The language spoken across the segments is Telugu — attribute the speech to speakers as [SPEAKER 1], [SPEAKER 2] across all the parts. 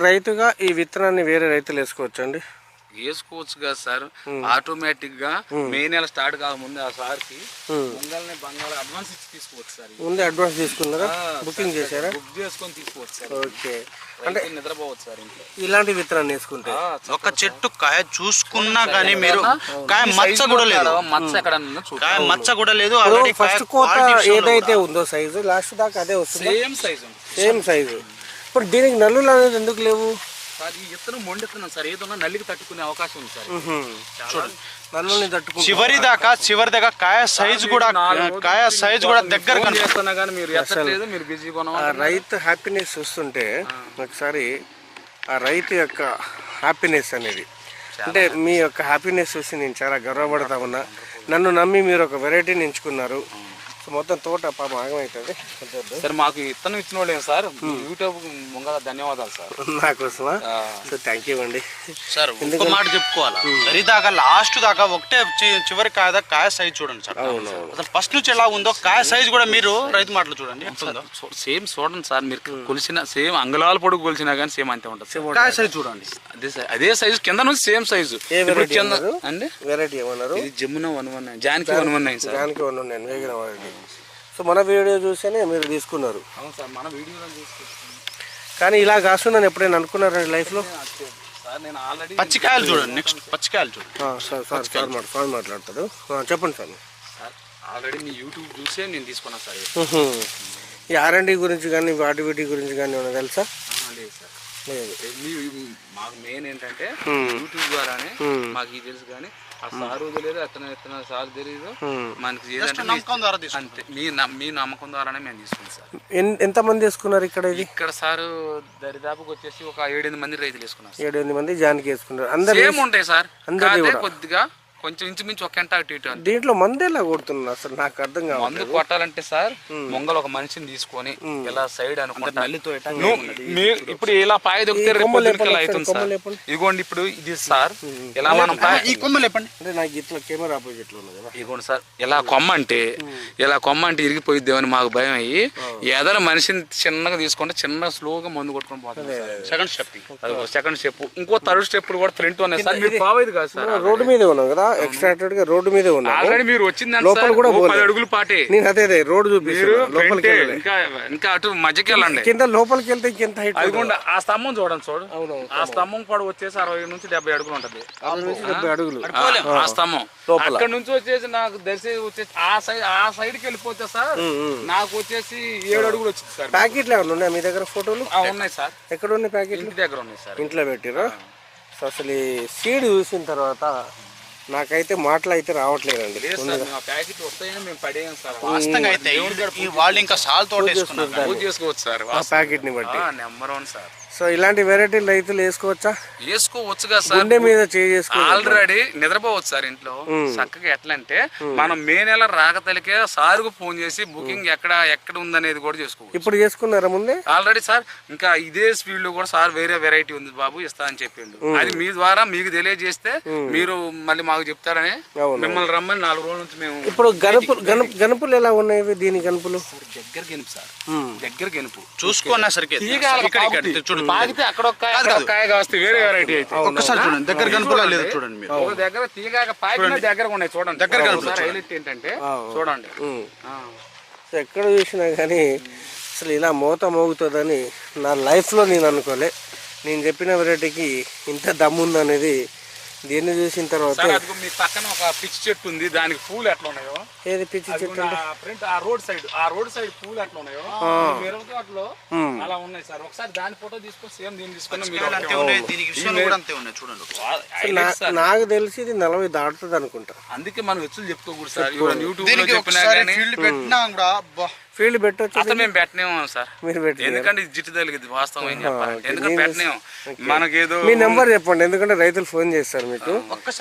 [SPEAKER 1] రైతుగా ఈ విత్తనాన్ని వేరే రైతులు వేసుకోవచ్చండి?
[SPEAKER 2] వేసుకోవచ్చు కదా సార్ ఆటోమేటిక్గా మే నెల స్టార్ట్ కాకముందు ఆ సార్కి పొంగల్ని బంగాళ అడ్వాన్స్ ఇచ్చి తీసుకోవచ్చు సార్.
[SPEAKER 1] ముందే అడ్వాన్స్ తీసుకున్నారా? బుకింగ్ చేశారా?
[SPEAKER 2] బుక్ చేసుకొని తీసుకోవచ్చు సార్.
[SPEAKER 1] ఓకే.
[SPEAKER 2] రైతు నిద్రపోవచ్చు సార్ ఇంట్లో.
[SPEAKER 1] ఇలాంటి విత్తనాన్ని వేసుకుంటే?
[SPEAKER 3] ఒక చెట్టు కాయ చూసుకున్నా గానీ మీరు కాయ మచ్చ కూడా లేదు.
[SPEAKER 2] మచ్చ ఎక్కడ
[SPEAKER 3] కాయ మచ్చ కూడా లేదు ఆల్రెడీ
[SPEAKER 1] ఫస్ట్ కోత ఏదైతే ఉందో సైజు లాస్ట్ దాకా అదే వస్తుంది?
[SPEAKER 2] సేమ్ సైజ్
[SPEAKER 1] సేమ్ సైజు ఇప్పుడు దీనికి నల్లులు అనేది ఎందుకు లేవు?
[SPEAKER 2] సార్ ఈ ఇత్తనం సార్. ఏదన్నా నల్లికి తట్టుకునే అవకాశం ఉంది సార్.
[SPEAKER 1] చూడండి. నల్లుల్ని తట్టుకుంటా.
[SPEAKER 3] చివరి దాకా చివరి దాకా కాయ సైజు కూడా కాయ సైజు కూడా దగ్గర
[SPEAKER 2] కానీ మీరు మీరు
[SPEAKER 1] రైతు హ్యాపీనెస్ చూస్తుంటే ఒకసారి ఆ రైతు యొక్క హ్యాపీనెస్ అనేది. అంటే మీ యొక్క హ్యాపీనెస్ చూసి నేను చాలా గర్వపడతా ఉన్నా. నన్ను నమ్మి మీరు ఒక వెరైటీని ఎంచుకున్నారు. సో మొత్తం తోట పాప ఆగమవుతుంది
[SPEAKER 2] సార్ మాకు ఇత్తనం ఇచ్చిన వాళ్ళేం సార్ యూట్యూబ్ ముంగల ధన్యవాదాలు సార్.
[SPEAKER 1] నా కోసమా? సో థ్యాంక్ యూ అండి.
[SPEAKER 3] సార్ ఒక మాట చెప్పుకోవాలా? సరి దాకా లాస్ట్ దాకా ఒకటే చి- చివరి కాయ దాకా కాయ సైజ్ చూడండి సార్. అసలు ఫస్ట్ నుంచి ఎలా ఉందో కాయ సైజ్ కూడా మీరు రైతు మాటలు చూడండి.
[SPEAKER 2] సేమ్ చూడండి సార్ మీరు కొలిసిన సేమ్ అంగళాల పొడుగు కొలిసినా కానీ సేమ్ అంతే ఉంటుంది.
[SPEAKER 3] కాయ సైజ్ చూడండి.
[SPEAKER 2] అదే సార్ అదే సైజు కింద నుంచి సేమ్ సైజు ఇప్పుడు కింద అండి?
[SPEAKER 1] వెరైటీ ఏమన్నారు?
[SPEAKER 2] ఇది జమున వన్ వన్ నైన్ జానికి వన్ వన్ నైన్ సార్.
[SPEAKER 1] దానికి వన్ నేను వేగిన వాడిని సో మన వీడియో చూస్తేనే మీరు తీసుకున్నారు.
[SPEAKER 2] అవును సార్ మన వీడియోలో
[SPEAKER 1] కానీ ఇలా కాస్తున్నాను ఎప్పుడైనా అనుకున్నారండి లైఫ్లో?
[SPEAKER 2] సార్ నేను ఆల్రెడీ
[SPEAKER 3] పచ్చికాయలు చూడండి నెక్స్ట్ పచ్చికాయలు చూడండి.
[SPEAKER 1] సార్ సార్ సార్ మాట సార్ ఆ, చెప్పండి సార్.
[SPEAKER 2] ఆల్రెడీ మీ యూట్యూబ్ చూసే నేను తీసుకున్నాను సార్.
[SPEAKER 1] ఈ ఆర్ఎండి గురించి కానీ వాటి వీటి గురించి కానీ ఏమైనా తెలుసా?
[SPEAKER 2] లేదు సార్.
[SPEAKER 1] లేదు.
[SPEAKER 2] మాకు మెయిన్ ఏంటంటే. యూట్యూబ్ ద్వారానే. మాకు ఇది తెలుసు కానీ ఆ సారు తెలియదు అతను ఎత్తన సార్ తెలియదు. మనకి ఏదంటే
[SPEAKER 3] నమ్మకం ద్వారా తీసుకుంటాం.
[SPEAKER 2] అంతే. మీ మీ నమ్మకం ద్వారానే మేము తీసుకున్నాం సార్.
[SPEAKER 1] ఎన్- ఎంతమంది వేసుకున్నారు ఇక్కడ ఇది?
[SPEAKER 2] ఇక్కడ సార్ దరిదాపుకి వచ్చేసి ఒక ఏడెనిమిది మంది రైతులు వేసుకున్నారు సార్.
[SPEAKER 1] ఏడు ఎనిమిది మంది జానికి వేసుకున్నారు. అందరు
[SPEAKER 2] సేమ్ ఉంటాయి సార్.
[SPEAKER 1] కూడా.
[SPEAKER 2] కొద్దిగా కొంచెం ఇంచుమించు ఒక గంట అటు ఇటు.
[SPEAKER 1] దీంట్లో మంది ఎలా కొడుతున్నారు అసలు? నాకు అర్థం కావాలి
[SPEAKER 2] మందు కొట్టాలంటే సార్ మొంగల్ ఒక మనిషిని తీసుకొని ఇలా సైడ్ అనుకుంటా? ఇప్పుడు ఇలా పాయ దొక్కితే అవుతుంది సార్. ఇదిగోండి ఇప్పుడు ఇది సార్ ఇలా మనం
[SPEAKER 3] ఈ కొమ్మలు లేపండి.
[SPEAKER 1] అంటే నాకు ఇట్లా కెమెరా ఆపోజిట్లో ఉంది కదా.
[SPEAKER 2] ఇదిగోండి సార్ ఇలా కొమ్మ అంటే ఇలా కొమ్మ అంటే ఇరిగిపోయిద్దేమని మాకు భయం అయ్యి ఏదైనా మనిషిని చిన్నగా తీసుకుంటే చిన్నగా స్లోగా మందు కొట్టుకొని పోతుంది
[SPEAKER 3] సెకండ్ స్టెప్
[SPEAKER 2] సెకండ్ స్టెప్ ఇంకో థర్డ్ స్టెప్ కూడా ఫ్రంట్ ఉన్నాయి సార్. మీరు పోవేది కాదు సార్.
[SPEAKER 1] రోడ్డు మీదే ఉన్నాం కదా ఎక్స్ట్రాక్టెడ్గా రోడ్డు మీదే ఉన్నాం
[SPEAKER 2] ఆల్రెడీ మీరు వచ్చిందంటే
[SPEAKER 1] లోపల కూడా.
[SPEAKER 2] పది అడుగులు పాటే.
[SPEAKER 1] నేను అదే అదే రోడ్డు చూపిస్తాను లోపలికి వెళ్ళలే.
[SPEAKER 2] ఇంకా ఇంకా అటు మధ్యకి వెళ్ళండి.
[SPEAKER 1] కింద లోపలికి వెళ్తే ఇంకెంత హైట్
[SPEAKER 2] అదిగోండి ఆ స్తంభం చూడండి చూడు.
[SPEAKER 1] అవునవును,
[SPEAKER 2] ఆ స్తంభం. పొడవు వచ్చేసి అరవై నుంచి డెబ్బై అడుగులు ఉంటది.
[SPEAKER 1] డెబ్బై అడుగులు.
[SPEAKER 2] ఆ- స్తంభం. అక్కడ నుంచి వచ్చేసి నాకు దర్శి వచ్చేసి ఆ సైడ్ ఆ సైడ్కి వెళ్ళిపోతే సార్ నాకు వచ్చేసి ఏడు అడుగులు వచ్చింది సార్.
[SPEAKER 1] ప్యాకెట్లు ఏమైనా ఉన్నాయా మీ దగ్గర ఫోటోలు?
[SPEAKER 2] ఉన్నాయి సార్.
[SPEAKER 1] ఎక్కడ ఉన్నాయి ప్యాకెట్లు
[SPEAKER 2] దగ్గర ఉన్నాయి సార్.
[SPEAKER 1] ఇంట్లో పెట్టిరా? సో అసలు ఈ సీడ్ చూసిన తర్వాత నాకైతే మాటలు అయితే రావట్లేదండి ప్యాకెట్ని బట్టి.
[SPEAKER 2] Number one sir.
[SPEAKER 1] సో ఇలాంటి వెరైటీ రైతులు వేసుకోవచ్చా?
[SPEAKER 2] వేసుకోవచ్చు కదా సార్.
[SPEAKER 1] మీద చేసుకో
[SPEAKER 2] ఆల్రెడీ నిద్రపోవచ్చు సార్ ఇంట్లో. చక్కగా ఎట్లా అంటే మనం మే నెల రాకతలికే సార్కు ఫోన్ చేసి బుకింగ్ ఎక్కడ ఎక్కడ ఉందనేది కూడా చేసుకోవచ్చు.
[SPEAKER 1] ఇప్పుడు చేసుకున్నారా ముందే?
[SPEAKER 2] ఆల్రెడీ సార్ ఇంకా ఇదే స్పీడ్లో కూడా సార్ వేరే వెరైటీ ఉంది బాబు ఇస్తా అని చెప్పిండు. అది మీ ద్వారా మీకు తెలియజేస్తే మీరు మళ్ళీ మాకు చెప్తారని. మిమ్మల్ని రమ్మని నాలుగు రోజుల నుంచి మేము
[SPEAKER 1] ఇప్పుడు గనుపులు గనుపు గనుపులు ఎలా ఉన్నాయి? దీని గనుపులు
[SPEAKER 2] దగ్గర గెనుపు సార్. దగ్గర గెనుపు.
[SPEAKER 3] చూసుకున్నా సరికి.
[SPEAKER 2] తీగలు పాకితే అక్కడ ఒక కాయ అక్కడ ఒక కాయ కాస్తే వేరే వెరైటీ అయితే.
[SPEAKER 3] ఒక్కసారి చూడండి దగ్గర లేదు చూడండి మీరు.
[SPEAKER 2] ఒక దగ్గర తీగ పాకిన దగ్గర ఉన్నాయి చూడండి.
[SPEAKER 3] దగ్గర కనుక
[SPEAKER 2] ఒకసారి హైలైట్ ఏంటంటే చూడండి.
[SPEAKER 1] ఉమ్.
[SPEAKER 2] ఆ.
[SPEAKER 1] సో ఎక్కడ చూసినా కానీ అసలు ఇలా మోత మోగుతుందని నా లైఫ్లో నేను అనుకోలే. నేను చెప్పిన వెరైటీకి ఇంత దమ్ముందనేది దీన్ని చూసిన తర్వాత
[SPEAKER 2] సార్ అదిగో మీ పక్కన ఒక పిచ్చి చెట్టు ఉంది. దానికి పూలు ఎట్లా ఉన్నాయో?
[SPEAKER 1] ఏది పిచ్చి చెట్టు
[SPEAKER 2] ఫ్రంట్ ఆ రోడ్ సైడ్ ఆ రోడ్ సైడ్ పూలు ఎట్లా ఉన్నాయో? మిరప తోటలో అలా ఉన్నాయి సార్. ఒకసారి దాని ఫోటో తీసుకొని సేమ్ దీన్ని తీసుకొని మీరు ఒకటే
[SPEAKER 3] అంతే ఉన్నాయి దీనికి విషయాలు కూడా అంతే ఉన్నాయి. చూడండి.
[SPEAKER 1] నాకు తెలిసి ఇది నలభై దాటుతుంది అనుకుంటా.
[SPEAKER 2] అందుకే మనం వెచ్చులు చెప్పుకోకూడదు సార్.
[SPEAKER 3] యూట్యూబ్లో
[SPEAKER 2] చెప్పినా
[SPEAKER 3] కూడా అబ్బా
[SPEAKER 1] ఫీల్డ్ పెట్టచ్చు
[SPEAKER 2] అసలు మేము పెట్టనేమో సార్.
[SPEAKER 1] మీరు పెట్టి
[SPEAKER 2] ఎందుకంటే జిట్టు తగిలింది వాస్తవం ఏం చెప్పాలి? ఎందుకంటే పెట్టనేమో. మనకేదో
[SPEAKER 1] మీ నెంబర్ చెప్పండి ఎందుకంటే రైతులు ఫోన్ చేస్తారు మీకు.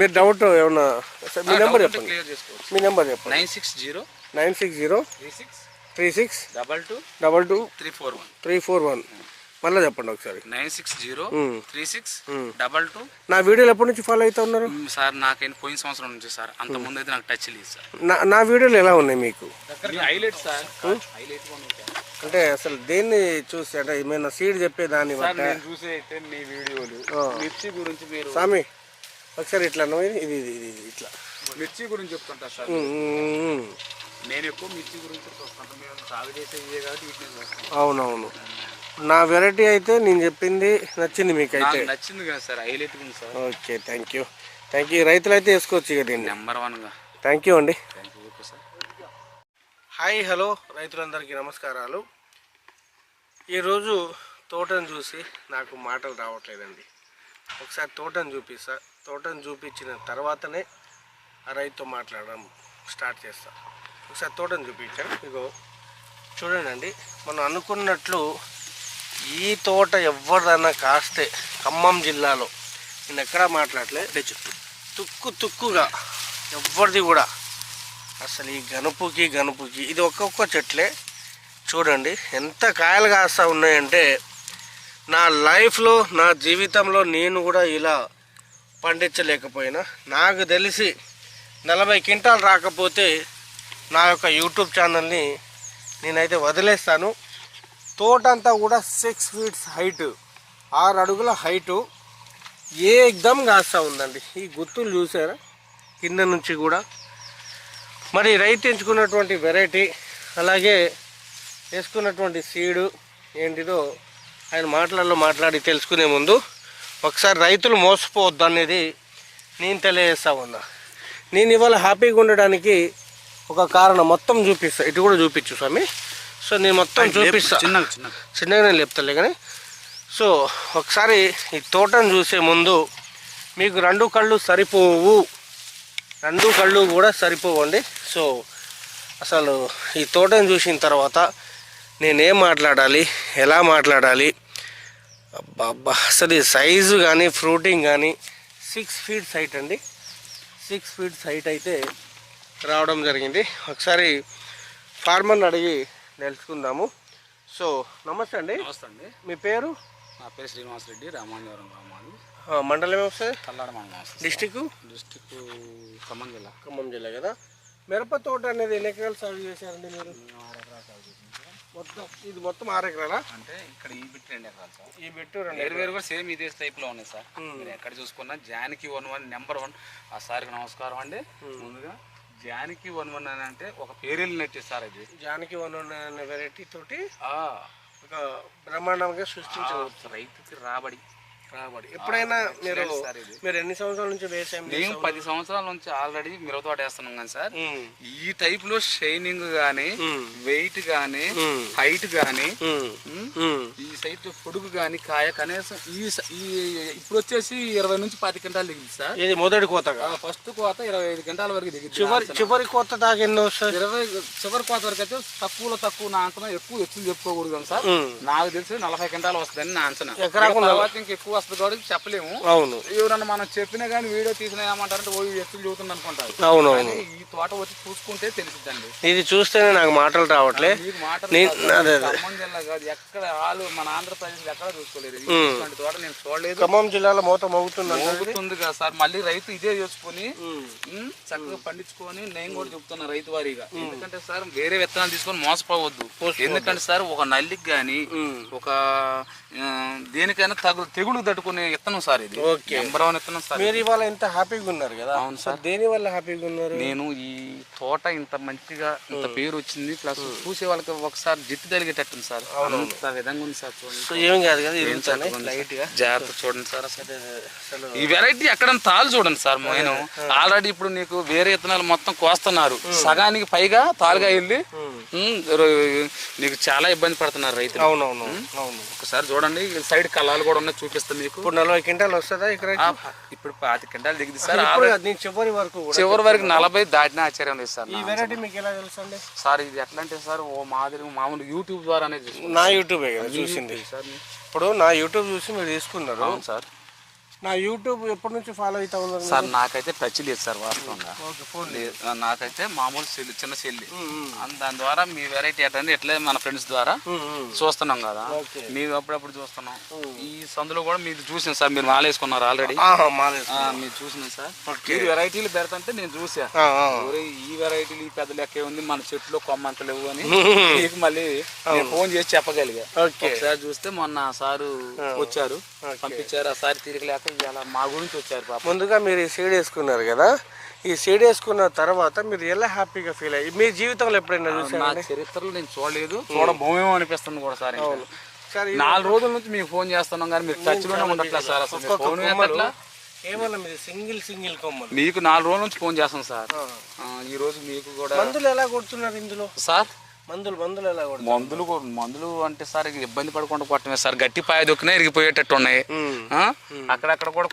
[SPEAKER 1] మీరు డౌట్ ఏమన్నా సార్, మీ నెంబర్ చెప్పండి. మీ నెంబర్ చెప్పండి.
[SPEAKER 2] Nine six zero
[SPEAKER 1] nine six zero
[SPEAKER 2] three six
[SPEAKER 1] three six
[SPEAKER 2] double two
[SPEAKER 1] double two
[SPEAKER 2] three four one.
[SPEAKER 1] Three four one. మళ్ళీ చెప్పండి ఒకసారి.
[SPEAKER 2] Nine six zero. Three six double two.
[SPEAKER 1] నా వీడియోలు ఎప్పటి నుంచి ఫాలో అవుతా ఉన్నారు?
[SPEAKER 2] సార్ నాకైనా పోయిన సంవత్సరం నుంచి సార్. అంత ముందు అయితే నాకు టచ్ లేదు సార్.
[SPEAKER 1] నా నా వీడియోలు ఎలా ఉన్నాయి మీకు?
[SPEAKER 2] Highlight sir. హైలైట్
[SPEAKER 1] అంటే అసలు దేన్ని చూసి అంటే ఏమైనా సీడ్ చెప్పేదాన్ని
[SPEAKER 2] సార్
[SPEAKER 1] బట్ట?
[SPEAKER 2] నేను చూసే అయితే మీ వీడియోలు. మిర్చి గురించి మీరు
[SPEAKER 1] స్వామి ఒకసారి ఇట్లా ఇది ఇది ఇది ఇట్లా.
[SPEAKER 2] మిర్చి గురించి చెప్తుంటా సార్. నేను ఎక్కువ మిర్చి గురించి చూస్తుంటాను మేము సాగు చేసే ఇవే కాబట్టి వీటిని చూస్తాం
[SPEAKER 1] అవునవును. నా వెరైటీ అయితే నేను చెప్పింది నచ్చింది మీకైతే.
[SPEAKER 2] నాకు నచ్చింది కదా సార్ హైలైట్ ఉంది sir.
[SPEAKER 1] Okay thank you thank you రైతులు అయితే వేసుకోవచ్చు ఇక దీన్ని.
[SPEAKER 2] నెంబర్ వన్గా
[SPEAKER 1] థ్యాంక్ యూ అండి. హాయ్ హలో రైతులందరికీ నమస్కారాలు. ఈరోజు తోటను చూసి నాకు మాటలు రావట్లేదండి. ఒకసారి తోటను చూపిస్తా. తోటను చూపించిన తర్వాతనే ఆ రైతుతో మాట్లాడడం స్టార్ట్ చేస్తా. ఒకసారి తోటను చూపించాను ఇగో చూడండి మనం అనుకున్నట్లు ఈ తోట ఎవరిదన్నా కాస్తే ఖమ్మం జిల్లాలో. నేను ఎక్కడా మాట్లాడలే తుక్కు తుక్కుగా ఎవరిది కూడా. అసలు ఈ గనుపుకి గనుపుకి ఇది ఒక్కొక్క చెట్లే. చూడండి ఎంత కాయలు కాస్తా ఉన్నాయంటే నా లైఫ్లో నా జీవితంలో నేను కూడా ఇలా పండించలేకపోయినా. నాకు తెలిసి నలభై క్వింటాలు రాకపోతే నా యొక్క యూట్యూబ్ ఛానల్ని నేనైతే వదిలేస్తాను. తోట అంతా కూడా సిక్స్ ఫీట్స్ హైట్ ఆరు అడుగుల హైటు ఏదమ్ కాస్తా ఉందండి? ఈ గుత్తులు చూసారా? కింద నుంచి కూడా. మరి రైతు ఎంచుకున్నటువంటి వెరైటీ అలాగే వేసుకున్నటువంటి సీడు ఏంటిదో ఆయన మాటలలో మాట్లాడి తెలుసుకునే ముందు ఒకసారి రైతులు మోసపోవద్దు అనేది నేను తెలియజేస్తా ఉన్నా. నేను ఇవాళ హ్యాపీగా ఉండడానికి ఒక కారణం మొత్తం చూపిస్తా. ఇటు కూడా చూపించు స్వామి. సో నేను మొత్తం చూపిస్తా.
[SPEAKER 3] చిన్నగా చిన్నగా.
[SPEAKER 1] చిన్నగానే లేపుతలే కానీ. సో ఒకసారి ఈ తోటను చూసే ముందు మీకు రెండు కళ్ళు సరిపోవు. రెండు కళ్ళు కూడా సరిపోవండి. సో అసలు ఈ తోటను చూసిన తర్వాత నేనేం మాట్లాడాలి? ఎలా మాట్లాడాలి? అసలు సైజు కానీ ఫ్రూటింగ్ కానీ సిక్స్ ఫీట్స్ హైట్ అండి. సిక్స్ ఫీట్స్ హైట్ అయితే రావడం జరిగింది. ఒకసారి ఫార్మర్ని అడిగి తెలుసుకుందాము సో నమస్తే అండి.
[SPEAKER 2] నమస్తే అండి.
[SPEAKER 1] మీ పేరు?
[SPEAKER 2] నా పేరు శ్రీనివాస్ రెడ్డి రామాంజవరం గ్రామాలు.
[SPEAKER 1] ఆ, మండలం వస్తుంది?
[SPEAKER 2] కల్లాడ మండలం
[SPEAKER 1] డిస్టిక్
[SPEAKER 2] డిస్టిక్ ఖమ్మం జిల్లా.
[SPEAKER 1] ఖమ్మం జిల్లా కదా. మిరప తోట అనేది ఎన్ని ఎకరాలు సాగు చేశారండి మీరు? మొత్తం ఇది మొత్తం ఆరు ఎకరాలా?
[SPEAKER 2] అంటే ఇక్కడ ఈ బిట్ రెండు ఎకరాలు సార్.
[SPEAKER 1] ఈ బిట్టు రెండు
[SPEAKER 2] వేరు వేరు కూడా సేమ్ ఇదే టైప్లో ఉన్నాయి సార్. మీరు ఎక్కడ చూసుకున్నా జానికి వన్ వన్ నెంబర్ వన్. ఆ సార్కి నమస్కారం అండి. ముందుగా జానికి వన్ వన్ అని అంటే ఒక పేరు సార్ ఇది
[SPEAKER 1] జానికి వన్ అనే వెరైటీ తోటి
[SPEAKER 2] ఆ,
[SPEAKER 1] ఒక బ్రహ్మాండంగా సృష్టించవచ్చు
[SPEAKER 2] రైతుకి రాబడి.
[SPEAKER 1] రాబడి. ఎప్పుడైనా మీరు. మీరు ఎన్ని సంవత్సరాల నుంచి వ్యవసాయం
[SPEAKER 2] మేము పది సంవత్సరాల నుంచి ఆల్రెడీ మిరప తోట వేస్తున్నాం కానీ సార్ ఈ టైప్లో షైనింగ్ గానీ వెయిట్ గానీ హైట్ గానీ. ఈ సైట్ పొడుగు గానీ కాయ కనీసం ఈ ఇప్పుడు వచ్చేసి ఇరవై నుంచి పది గంటలు దిగింది సార్.
[SPEAKER 1] ఇది మొదటి కోతగా
[SPEAKER 2] ఫస్ట్ కోత ఇరవై ఐదు గంటల వరకు దిగింది
[SPEAKER 1] చివరి చివరి కోత దాకా ఎన్ని
[SPEAKER 2] ఇరవై చివరి కోత వరకు అయితే తక్కువలో తక్కువ నా అంచనా ఎక్కువ ఎత్తులు చెప్పుకోకూడదు సార్. నాకు తెలిసి నలభై గంటలు వస్తుందని నా అంచనా.
[SPEAKER 1] ఎకరాకు
[SPEAKER 2] తర్వాత ఇంక ఎక్కువ వస్తుంది కాబట్టి చెప్పలేము.
[SPEAKER 1] అవును.
[SPEAKER 2] ఎవరన్నా మనం చెప్పినా కానీ వీడియో తీసినా ఏమంటారంటే ఓ ఈ ఎత్తులు చెబుతుంది అనుకుంటారు.
[SPEAKER 1] అవునవును.
[SPEAKER 2] కానీ ఈ తోట వచ్చి చూసుకుంటే తెలిసిద్దండి.
[SPEAKER 1] ఇది చూస్తేనే నాకు మాటలు రావట్లే.
[SPEAKER 2] ఖమ్మం జిల్లా కాదు ఎక్కడ వాళ్ళు మన ఆంధ్రప్రదేశ్ ఎక్కడ చూసుకోలేదు. ఇటువంటి తోట నేను చూడలేదు.
[SPEAKER 1] ఖమ్మం జిల్లాలో మోత మోగుతుంది
[SPEAKER 2] మోగుతుంది కదా సార్. మళ్ళీ రైతు ఇదే చేసుకొని చక్కగా పండించుకొని నేను కూడా చెప్తున్నా రైతు వారీగా. ఎందుకంటే సార్ వేరే విత్తనాలు తీసుకొని మోసపోవద్దు. ఎందుకంటే సార్ ఒక నల్లికి గాని ఒక దేనికైనా తగు తెగులు తట్టుకునే విత్తనం సార్ ఇది.
[SPEAKER 1] ఓకే.
[SPEAKER 2] నెంబర్ వన్ విత్తనం సార్
[SPEAKER 1] మీరు ఇవాళ ఎంత హ్యాపీగా ఉన్నారు కదా.
[SPEAKER 2] అవును
[SPEAKER 1] సార్. దేని వల్ల హ్యాపీగా ఉన్నారు?
[SPEAKER 2] నేను ఈ తోట ఇంత మంచిగా ఇంత పేరు వచ్చింది ప్లస్ చూసే వాళ్ళకి ఒకసారి జిట్టు తగిలేటట్టుంది సార్. అంత విధంగా ఉంది సార్ చూడండి.
[SPEAKER 1] ఏం కాదు కదా లైట్. గా.
[SPEAKER 2] జాగ్రత్త చూడండి సార్. అసలు ఈ వెరైటీ ఎక్కడ తాలు చూడండి సార్ నేను. ఆల్రెడీ ఇప్పుడు నీకు వేరే విత్తనాలు మొత్తం కోస్తున్నారు. సగానికి పైగా తాలుగా వెళ్ళి నీకు చాలా ఇబ్బంది పడుతున్నారు రైతులు.
[SPEAKER 1] అవునవును అవును.
[SPEAKER 2] ఒకసారి చూడండి సైడ్ కళ్ళాలు కూడా ఉన్నాయి మీకు?
[SPEAKER 1] ఇప్పుడు నలభై క్వింటాలు వస్తుందా ఇక్కడ
[SPEAKER 2] ఇప్పుడు పాతి కింటాలు దిగింది సార్.
[SPEAKER 1] నేను చివరి వరకు
[SPEAKER 2] చివరి వరకు నలభై దాటిన ఆశ్చర్యం లేదు సార్
[SPEAKER 1] ఈ వెరైటీ మీకు ఎలా తెలుసు అండి
[SPEAKER 2] సార్ ఇది ఎట్లా అంటే సార్ ఓ మాదిరి మామూలు యూట్యూబ్ ద్వారానే
[SPEAKER 1] నా యూట్యూబే కదా చూసింది.
[SPEAKER 2] సార్.
[SPEAKER 1] ఇప్పుడు నా యూట్యూబ్ చూసి మీరు తీసుకున్నారు.
[SPEAKER 2] అవును సార్.
[SPEAKER 1] నా యూట్యూబ్ ఎప్పటి నుంచి ఫాలో అవుతా ఉన్నారు
[SPEAKER 2] సార్ నాకైతే టచ్ లేదు సార్ వాస్తవంగా.
[SPEAKER 1] ఓకే ఫోన్
[SPEAKER 2] లేదు నాకైతే మామూలు సెల్ చిన్న సెల్లి. దాని ద్వారా మీ వెరైటీ ఏంటంటే ఎట్లా మన ఫ్రెండ్స్ ద్వారా చూస్తున్నాం కదా. మేము అప్పుడప్పుడు చూస్తున్నాం? ఈ సందులో కూడా మీరు చూసాను సార్ మీరు మాలేసుకున్నారు ఆల్రెడీ మీరు చూసినాం సార్. మీరు వెరైటీలు పెడతంటే నేను చూసా. ఈ వెరైటీలు ఈ పెద్ద లెక్క ఉంది మన చెట్లు కొమ్మంత లేవు అని మీకు మళ్ళీ ఫోన్ చేసి చెప్పగలిగా. ఒకసారి చూస్తే మొన్న సారు వచ్చారు పంపించారు ఆ సారి తిరగలేక ఇవాళ మా గురించి వచ్చారు పాప.
[SPEAKER 1] ముందుగా మీరు ఈ సీడ్ వేసుకున్నారు కదా ఈ సీడ్ వేసుకున్న తర్వాత మీరు ఎలా హ్యాపీగా ఫీల్ అయ్యి మీ జీవితంలో ఎప్పుడైనా
[SPEAKER 2] నా
[SPEAKER 1] చూసారా
[SPEAKER 2] చరిత్రలో నేను చూడలేదు. చూడబోమేమో అనిపిస్తుంది కూడా సార్ ఇంకా.
[SPEAKER 1] సార్ ఈ
[SPEAKER 2] నాలుగు రోజుల నుంచి మీకు ఫోన్ చేస్తున్నాం కానీ మీరు టచ్లోనే ఉండట్లేదు సార్ అసలు. మీరు ఫోన్ ఎత్తట్లా.
[SPEAKER 1] కేవలం ఇది సింగిల్ సింగిల్ కొమ్మలు.
[SPEAKER 2] మీకు నాలుగు రోజుల నుంచి ఫోన్ చేస్తాం సార్. ఆ, ఈ రోజు మీకు కూడా
[SPEAKER 1] మందులు ఎలా కొడుతున్నారు ఇందులో?
[SPEAKER 2] సార్
[SPEAKER 1] మందులు మందులు ఎలా
[SPEAKER 2] మందులు మందులు అంటే సార్ ఇబ్బంది పడకుండా కొట్టమే సార్. గట్టి పాయ దొక్కినా ఇరిగిపోయేటట్టు ఉన్నాయి? అక్కడక్కడ కూడా